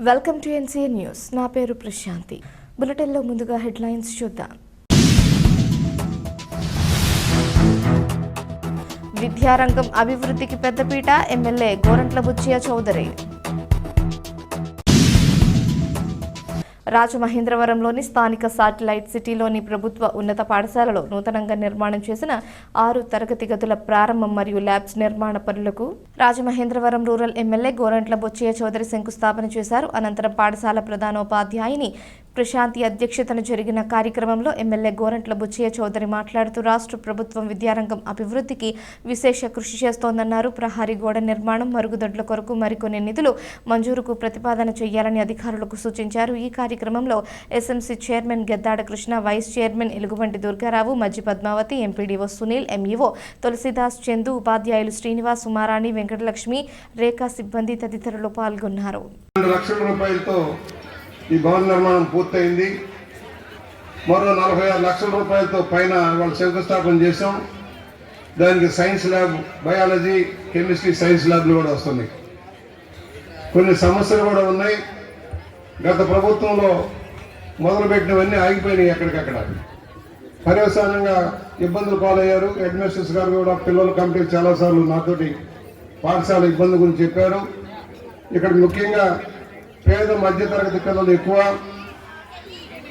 Welcome to NCA news. నా పేరు ప్రశాంతి. బులెటిన్లో ముందుగా హెడ్లైన్స్ చూద్దాం. విద్యారంగం అభివృద్ధికి పెద్దపీట ఎమ్మెల్యే గోరంట్ల బుచ్చయ్య చౌదరి. రాజమహేంద్రవరంలోని స్థానిక సాటిలైట్ సిటీలోని ప్రభుత్వ ఉన్నత పాఠశాలలో నూతనంగా నిర్మాణం చేసిన ఆరు తరగతి గదుల ప్రారంభం మరియు ల్యాబ్స్ నిర్మాణ పనులకు రాజమహేంద్రవరం రూరల్ ఎమ్మెల్యే గోరంట్ల బొచ్చయ్య చౌదరి శంకుస్థాపన చేశారు. అనంతరం పాఠశాల ప్రధానోపాధ్యాయుని ప్రశాంతి అధ్యక్షతన జరిగిన కార్యక్రమంలో ఎమ్మెల్యే గోరంట్ల బుచ్చయ్య చౌదరి మాట్లాడుతూ రాష్ట్ర ప్రభుత్వం విద్యారంగం అభివృద్ధికి విశేష కృషి చేస్తోందన్నారు. ప్రహారీ గోడ నిర్మాణం మరుగుదొడ్ల కొరకు మరికొన్ని నిధులు మంజూరుకు ప్రతిపాదన చేయాలని అధికారులకు సూచించారు. ఈ కార్యక్రమంలో SMC chairman Geddada Krishna vice chairman Elugubanti Durgarao Majji Padmavathi MPDO Sunil MEO Tulasidas Chandu ఉపాధ్యాయులు శ్రీనివాస్ ఉమారాణి వెంకటలక్ష్మి రేఖా సిబ్బంది తదితరులు పాల్గొన్నారు. రెండు లక్షల రూపాయలతో ఈ భవన నిర్మాణం పూర్తయింది. మరో నలభై ఆరు లక్షల రూపాయలతో పైన వాళ్ళు శంకుస్థాపన చేసాం దానికి science lab biology chemistry science ల్యాబ్లు కూడా వస్తున్నాయి. కొన్ని సమస్యలు కూడా ఉన్నాయి. గత ప్రభుత్వంలో మొదలుపెట్టినవన్నీ ఆగిపోయినాయి ఎక్కడికక్కడ. పర్యవసానంగా ఇబ్బందులు పాలయ్యారు. హెడ్మాస్టర్స్ గారు కూడా పిల్లల కమిటీ చాలాసార్లు నాతోటి పాఠశాల ఇబ్బంది గురించి చెప్పారు. ఇక్కడ ముఖ్యంగా పేద మధ్యతరగతి పిల్లలు ఎక్కువ.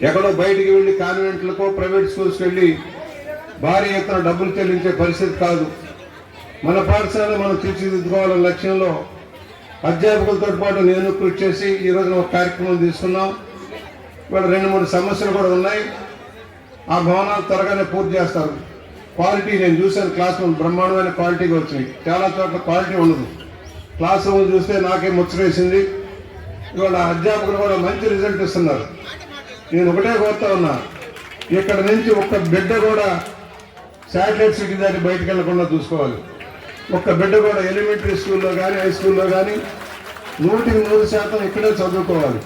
ఎక్కడో బయటికి వెళ్ళి కాన్వెంట్లకో ప్రైవేట్ స్కూల్స్కి వెళ్ళి భారీ ఎత్తున డబ్బులు చెల్లించే పరిస్థితి కాదు. మన పాఠశాల మనం తీర్చిదిద్దుకోవాలనే లక్ష్యంలో అధ్యాపకులతో పాటు నేను కృషి చేసి ఈరోజు ఒక కార్యక్రమం తీసుకున్నాం. ఇక్కడ రెండు మూడు సమస్యలు కూడా ఉన్నాయి. ఆ భవనాలు త్వరగానే పూర్తి చేస్తారు. క్వాలిటీ నేను చూశాను క్లాస్ రూమ్ బ్రహ్మాండమైన క్వాలిటీగా వచ్చినాయి. చాలా చోట్ల క్వాలిటీ ఉండదు. క్లాస్ రూమ్ చూస్తే నాకే ముచ్చటేసింది. ఇవాళ అధ్యాపకులు కూడా మంచి రిజల్ట్ ఇస్తున్నారు. నేను ఒకటే కోరుతా ఉన్నా ఇక్కడ నుంచి ఒక్క బిడ్డ కూడా శాటిలైట్ సిటీ దాటి బయటకు వెళ్ళకుండా చూసుకోవాలి. ఒక్క బిడ్డ కూడా ఎలిమెంటరీ స్కూల్లో కానీ హై స్కూల్లో కానీ నూటికి నూరు శాతం ఇక్కడే చదువుకోవాలి.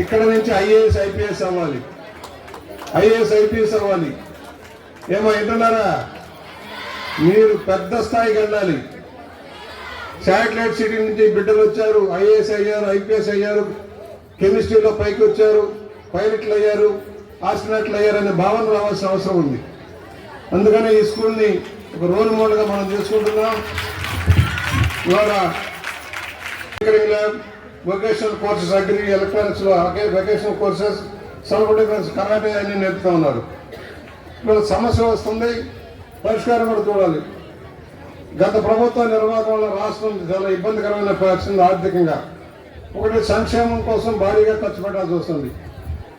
ఇక్కడ నుంచి ఐఏఎస్ ఐపీఎస్ అవ్వాలి. ఐఏఎస్ ఐపీఎస్ అవ్వాలి. ఏమో వింటున్నారా? మీరు పెద్ద స్థాయికి వెళ్ళాలి. శాటిలైట్ సిటీ నుంచి బిడ్డలు వచ్చారు. ఐఏఎస్ అయ్యారు ఐపీఎస్ అయ్యారు కెమిస్ట్రీలో పైకి వచ్చారు పైలట్లు అయ్యారు ఆస్ట్రనాట్లు అయ్యారు అనే భావన రావాల్సిన అవసరం ఉంది. అందుకనే ఈ స్కూల్ని ఒక రోల్ మోడల్గా మనం చేసుకుంటున్నాం. ఇవాళ lab vocational courses agri ఎలక్ట్రానిక్స్లో vocational courses self defence karate అన్ని నేర్పుతా ఉన్నారు. ఇప్పుడు సమస్య వస్తుంది పరిష్కారం కూడా చూడాలి. గత ప్రభుత్వ నిర్వాహకం వల్ల రాష్ట్రం చాలా ఇబ్బందికరమైన పరిస్థితి ఆర్థికంగా. ఒకటి సంక్షేమం కోసం భారీగా ఖర్చు పెట్టాల్సి వస్తుంది.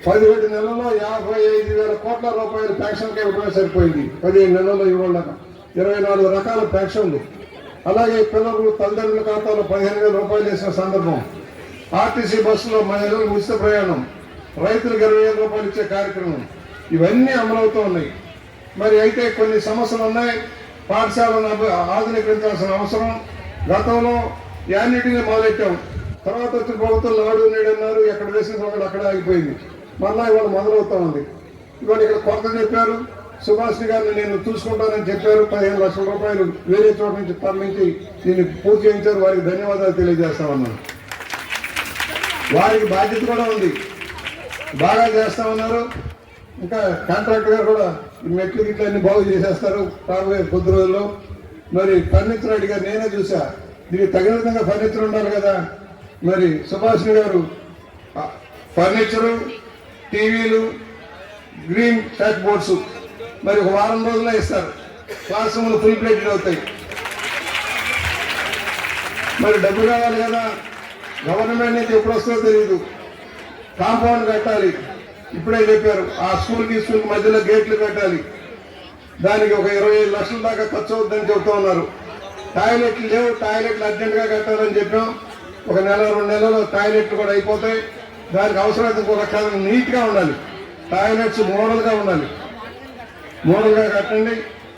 పదిహేడు నెలల్లో యాభై ఐదు వేల కోట్ల రూపాయలు పెన్షన్కి ఇవ్వడమే సరిపోయింది. పదిహేడు నెలల్లో ఇవ్వడం ఇరవై నాలుగు రకాల పెన్షన్లు. అలాగే పిల్లలు తల్లిదండ్రుల ఖాతాలో పదిహేను వేల రూపాయలు వేసిన సందర్భం. ఆర్టీసీ బస్సులో మహిళలు ఉచిత ప్రయాణం. రైతులకు ఇరవై వేల రూపాయలు ఇచ్చే కార్యక్రమం. ఇవన్నీ అమలవుతూ ఉన్నాయి. మరి అయితే కొన్ని సమస్యలు ఉన్నాయి. పాఠశాలను అభి- ఆధునీకరించాల్సిన అవసరం గతంలో యాన్యుటీని మొదలెట్టాం. తర్వాత వచ్చిన ప్రభుత్వం నాడు నేడు అన్నారు ఎక్కడ వేసిన ఒకటి అక్కడ ఆగిపోయింది. మళ్ళా ఇవాళ మొదలవుతా ఉంది. ఇవాళ ఇక్కడ కొరత చెప్పారు. సుభాష్ని గారిని నేను చూసుకుంటానని చెప్పారు. పదిహేను లక్షల రూపాయలు వేరే చోట నుంచి తరలించి దీన్ని పూర్తి చేయించారు. వారికి ధన్యవాదాలు తెలియజేస్తామన్నాను వారికి బాధ్యత కూడా ఉంది. బాగా చేస్తా ఉన్నారు. ఇంకా కాంట్రాక్టర్ గారు కూడా ఈ మెట్లు గిట్లు అన్ని బాగు చేసేస్తారు రాబోయే కొద్ది రోజుల్లో. మరి ఫర్నిచర్ అడిగా నేనే చూసా. దీనికి తగిన విధంగా ఫర్నిచర్ ఉండాలి కదా. మరి సుభాషిణి గారు ఫర్నిచరు టీవీలు గ్రీన్ చాట్ బోర్డ్స్ మరి ఒక వారం రోజుల్లో ఇస్తారు. క్లాస్ రూమ్లు ఫుల్ ప్లేటెడ్ అవుతాయి. మరి డబ్బు కావాలి కదా. గవర్నమెంట్ నుంచి ఎప్పుడు వస్తుందో తెలియదు కాంపౌండ్ కట్టాలి. ఇప్పుడే చెప్పారు ఆ స్కూల్కి ఈ స్కూల్కి మధ్యలో గేట్లు కట్టాలి. దానికి ఒక ఇరవై ఐదు లక్షల దాకా ఖర్చు అవుతుందని చెబుతూ ఉన్నారు. టాయిలెట్లు లేవు టాయిలెట్లు అర్జెంటుగా కట్టాలని చెప్పాం. ఒక నెల రెండు నెలల్లో టాయిలెట్లు కూడా అయిపోతాయి. దానికి అవసరమైతే ఇంకో నీట్గా ఉండాలి. టాయిలెట్స్ మోడల్గా ఉండాలి. మోడల్గా కట్టండి.